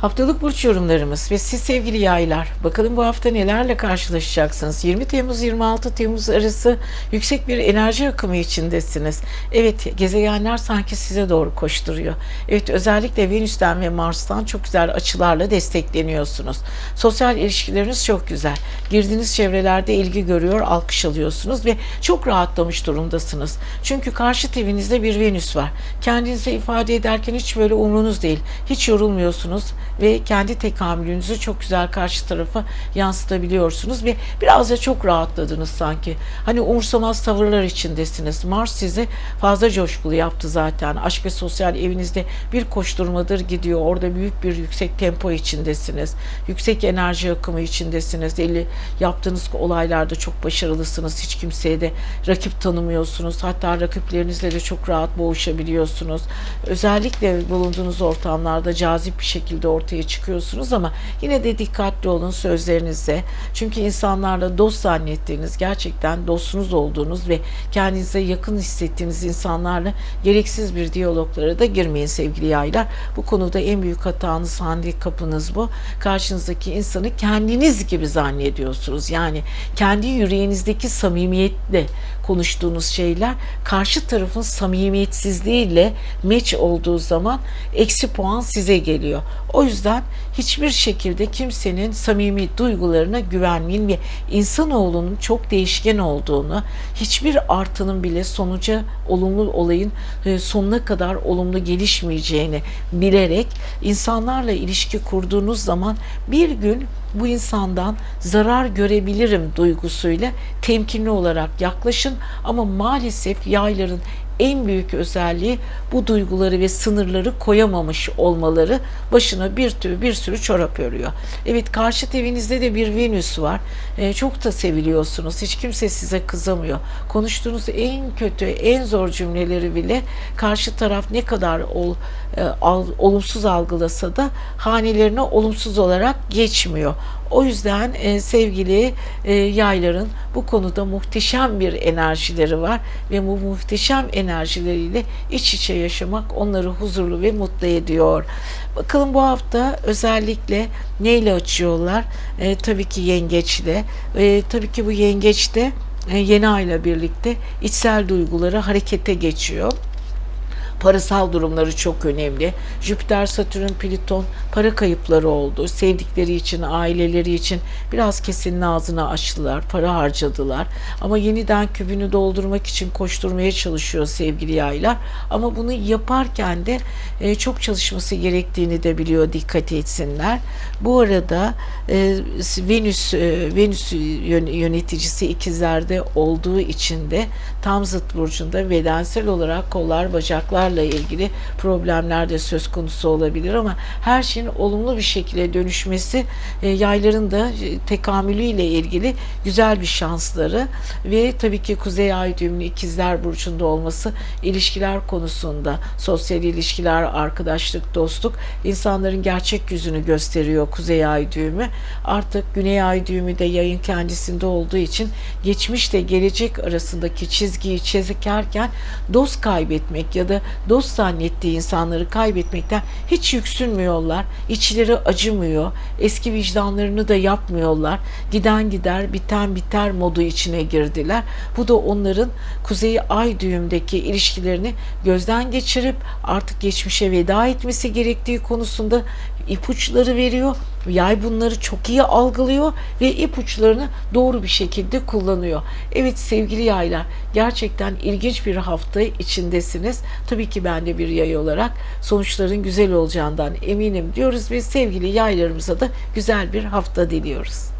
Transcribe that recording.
Haftalık burç yorumlarımız ve siz sevgili yaylar bakalım bu hafta nelerle karşılaşacaksınız. 20 Temmuz 26 Temmuz arası yüksek bir enerji akımı içindesiniz. Evet gezegenler sanki size doğru koşturuyor. Evet özellikle Venüs'ten ve Mars'tan çok güzel açılarla destekleniyorsunuz. Sosyal ilişkileriniz çok güzel. Girdiğiniz çevrelerde ilgi görüyor, alkış alıyorsunuz ve çok rahatlamış durumdasınız. Çünkü karşı evinizde bir Venüs var. Kendinizi ifade ederken hiç böyle umrunuz değil. Hiç yorulmuyorsunuz ve kendi tekamülünüzü çok güzel karşı tarafa yansıtabiliyorsunuz ve biraz da çok rahatladınız sanki. Hani umursamaz tavırlar içindesiniz. Mars sizi fazla coşkulu yaptı zaten. Aşk ve sosyal evinizde bir koşturmadır gidiyor. Orada büyük bir yüksek tempo içindesiniz. Yüksek enerji akımı içindesiniz. Eli yaptığınız olaylarda çok başarılısınız. Hiç kimseye de rakip tanımıyorsunuz. Hatta rakiplerinizle de çok rahat boğuşabiliyorsunuz. Özellikle bulunduğunuz ortamlarda cazip bir şekilde ortaya çıkıyorsunuz ama yine de dikkatli olun sözlerinize. Çünkü insanlarla dost zannettiğiniz, gerçekten dostunuz olduğunuz ve kendinize yakın hissettiğiniz insanlarla gereksiz bir diyaloglara da girmeyin sevgili yaylar. Bu konuda en büyük hatanız, handikapınız bu. Karşınızdaki insanı kendiniz gibi zannediyorsunuz. Yani kendi yüreğinizdeki samimiyetle konuştuğunuz şeyler karşı tarafın samimiyetsizliğiyle meç olduğu zaman eksi puan size geliyor. O yüzden hiçbir şekilde kimsenin samimi duygularına güvenmeyin ve insanoğlunun çok değişken olduğunu, hiçbir artının bile sonuca olumlu olayın e, sonuna kadar olumlu gelişmeyeceğini bilerek insanlarla ilişki kurduğunuz zaman bir gün bu insandan zarar görebilirim duygusuyla temkinli olarak yaklaşın ama maalesef yayların en büyük özelliği bu duyguları ve sınırları koyamamış olmaları başına bir tür bir sürü çorap örüyor. Evet karşı evinizde de bir Venüs var. Ee, çok da seviliyorsunuz. Hiç kimse size kızamıyor. Konuştuğunuz en kötü, en zor cümleleri bile karşı taraf ne kadar ol, e, al, olumsuz algılasa da hanelerine olumsuz olarak geçmiyor. O yüzden e, sevgili e, yayların bu konuda muhteşem bir enerjileri var ve bu muhteşem enerjileriyle iç içe yaşamak onları huzurlu ve mutlu ediyor. Bakalım bu hafta özellikle neyle açıyorlar? E, tabii ki yengeçle. E, tabii ki bu yengeçte yeni ayla birlikte içsel duyguları harekete geçiyor parasal durumları çok önemli. Jüpiter, Satürn, Plüton para kayıpları oldu. Sevdikleri için, aileleri için biraz kesinin ağzını açtılar, para harcadılar. Ama yeniden kübünü doldurmak için koşturmaya çalışıyor sevgili yaylar. Ama bunu yaparken de e, çok çalışması gerektiğini de biliyor, dikkat etsinler. Bu arada e, Venüs e, Venüs yöneticisi ikizlerde olduğu için de tam zıt burcunda bedensel olarak kollar, bacaklar çocuklarla ilgili problemler de söz konusu olabilir ama her şeyin olumlu bir şekilde dönüşmesi e, yayların da e, tekamülüyle ilgili güzel bir şansları ve tabii ki Kuzey Ay düğümlü ikizler burcunda olması ilişkiler konusunda sosyal ilişkiler, arkadaşlık, dostluk insanların gerçek yüzünü gösteriyor Kuzey Ay düğümü. Artık Güney Ay düğümü de yayın kendisinde olduğu için geçmişle gelecek arasındaki çizgiyi çizerken dost kaybetmek ya da dost zannettiği insanları kaybetmekten hiç yüksünmüyorlar. İçleri acımıyor. Eski vicdanlarını da yapmıyorlar. Giden gider, biten biter modu içine girdiler. Bu da onların Kuzey Ay düğümdeki ilişkilerini gözden geçirip artık geçmişe veda etmesi gerektiği konusunda ipuçları veriyor. Yay bunları çok iyi algılıyor ve ipuçlarını doğru bir şekilde kullanıyor. Evet sevgili yaylar gerçekten ilginç bir hafta içindesiniz. Tabii ki ben de bir yay olarak sonuçların güzel olacağından eminim diyoruz ve sevgili yaylarımıza da güzel bir hafta diliyoruz.